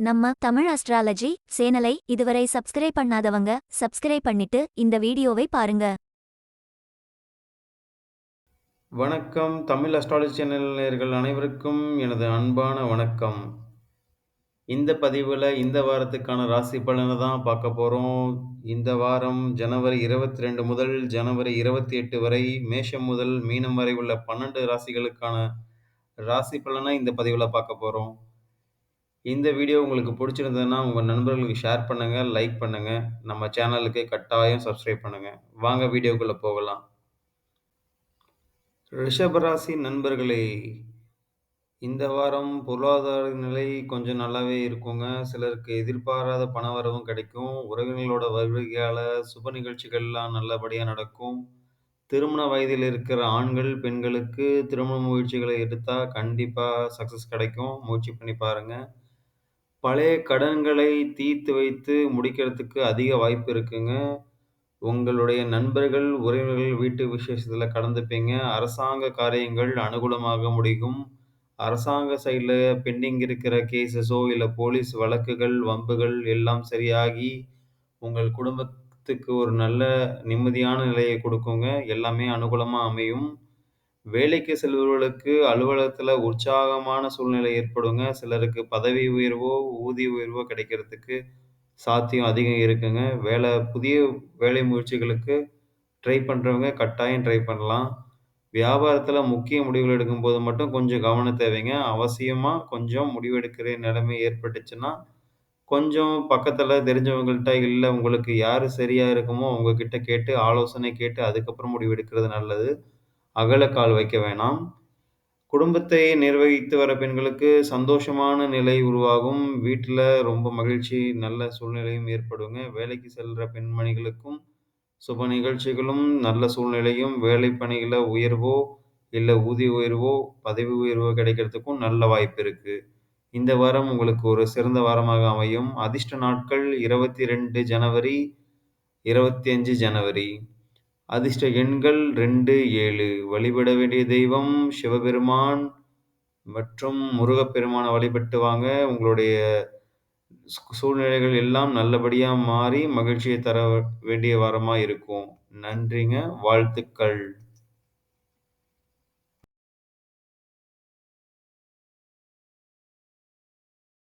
நம்ம தமிழ் அஸ்ட்ராலஜி சேனலை இதுவரை சப்ஸ்கிரைப் பண்ணாதவங்க சப்ஸ்கிரைப் பண்ணிட்டு இந்த வீடியோவை பாருங்க. வணக்கம். தமிழ் அஸ்ட்ராலஜி சேனல் நேர்கள் அனைவருக்கும் எனது அன்பான வணக்கம். இந்த பதிவில் இந்த வாரத்துக்கான ராசி பலனை தான் பார்க்க போகிறோம் இந்த வாரம் ஜனவரி இருபத்தி ரெண்டு முதல் ஜனவரி இருபத்தி எட்டு வரை மேஷம் முதல் மீனம் வரை உள்ள பன்னெண்டு ராசிகளுக்கான ராசி பலனை இந்த பதிவில் பார்க்க போகிறோம் இந்த வீடியோ உங்களுக்கு பிடிச்சிருந்ததுன்னா உங்கள் நண்பர்களுக்கு ஷேர் பண்ணுங்கள் லைக் பண்ணுங்கள் நம்ம சேனலுக்கு கட்டாயம் சப்ஸ்கிரைப் பண்ணுங்கள் வாங்க வீடியோக்குள்ளே போகலாம். ரிஷபராசி நண்பர்களே இந்த வாரம் பொருளாதார நிலை கொஞ்சம் நல்லாவே இருக்குங்க. சிலருக்கு எதிர்பாராத பண வரவும் கிடைக்கும். உறவினர்களோட வருகையால் சுப நிகழ்ச்சிகள்லாம் நல்லபடியாக நடக்கும். திருமண வயதில் இருக்கிற ஆண்கள் பெண்களுக்கு திருமண முயற்சிகளை எடுத்தால் கண்டிப்பாக சக்ஸஸ் கிடைக்கும். முயற்சி பண்ணி பாருங்கள் பழைய கடன்களை தீர்த்து வைத்து முடிக்கிறதுக்கு அதிக வாய்ப்பு இருக்குங்க. உங்களுடைய நண்பர்கள் உறவினர்கள் வீட்டு விசேஷத்தில் கலந்துப்பீங்க. அரசாங்க காரியங்கள் அனுகூலமாக முடியும். அரசாங்க சைடில் பெண்டிங் இருக்கிற கேஸஸோ இல்லை போலீஸ் வழக்குகள் வம்புகள் எல்லாம் சரியாகி உங்கள் குடும்பத்துக்கு ஒரு நல்ல நிம்மதியான நிலையை கொடுக்குங்க. எல்லாமே அனுகூலமாக அமையும். வேலைக்கு செல்பவர்களுக்கு அலுவலகத்தில் உற்சாகமான சூழ்நிலை ஏற்படுங்க. சிலருக்கு பதவி உயர்வோ ஊதிய உயர்வோ கிடைக்கிறதுக்கு சாத்தியம் அதிகம் இருக்குங்க. வேலை புதிய வேலை முயற்சிகளுக்கு ட்ரை பண்ணுறவங்க கட்டாயம் ட்ரை பண்ணலாம். வியாபாரத்தில் முக்கிய முடிவுகள் எடுக்கும்போது மட்டும் கொஞ்சம் கவனம் தேவைங்க. அவசியமாக கொஞ்சம் முடிவெடுக்கிற நிலைமை ஏற்பட்டுச்சுன்னா கொஞ்சம் பக்கத்தில் தெரிஞ்சவங்கள்ட்ட இல்லை உங்களுக்கு யார் சரியாக இருக்குமோ உங்ககிட்ட கேட்டு ஆலோசனை கேட்டு அதுக்கப்புறம் முடிவெடுக்கிறது நல்லது. அகலக்கால் வைக்க வேணாம். குடும்பத்தை நிர்வகித்து வர பெண்களுக்கு சந்தோஷமான நிலை உருவாகும். வீட்டில் ரொம்ப மகிழ்ச்சி நல்ல சூழ்நிலையும் ஏற்படுங்க. வேலைக்கு செல்கிற பெண்மணிகளுக்கும் சுப நிகழ்ச்சிகளும் நல்ல சூழ்நிலையும் வேலை பணிகளை உயர்வோ இல்லை ஊதிய உயர்வோ பதவி உயர்வோ கிடைக்கிறதுக்கும் நல்ல வாய்ப்பு இருக்குது இந்த வாரம் உங்களுக்கு ஒரு சிறந்த வாரமாக அமையும். அதிர்ஷ்ட நாட்கள் இருபத்தி ரெண்டு ஜனவரி இருபத்தி அஞ்சு ஜனவரி. அதிர்ஷ்ட எண்கள் ரெண்டு ஏழு. வழிபட வேண்டிய தெய்வம் சிவபெருமான் மற்றும் முருகப்பெருமானை வழிபட்டு வாங்க. உங்களுடைய சூழ்நிலைகள் எல்லாம் நல்லபடியாக மாறி மகிழ்ச்சியை தர வேண்டிய வாரமாக இருக்கும். நன்றிங்க. வாழ்த்துக்கள்.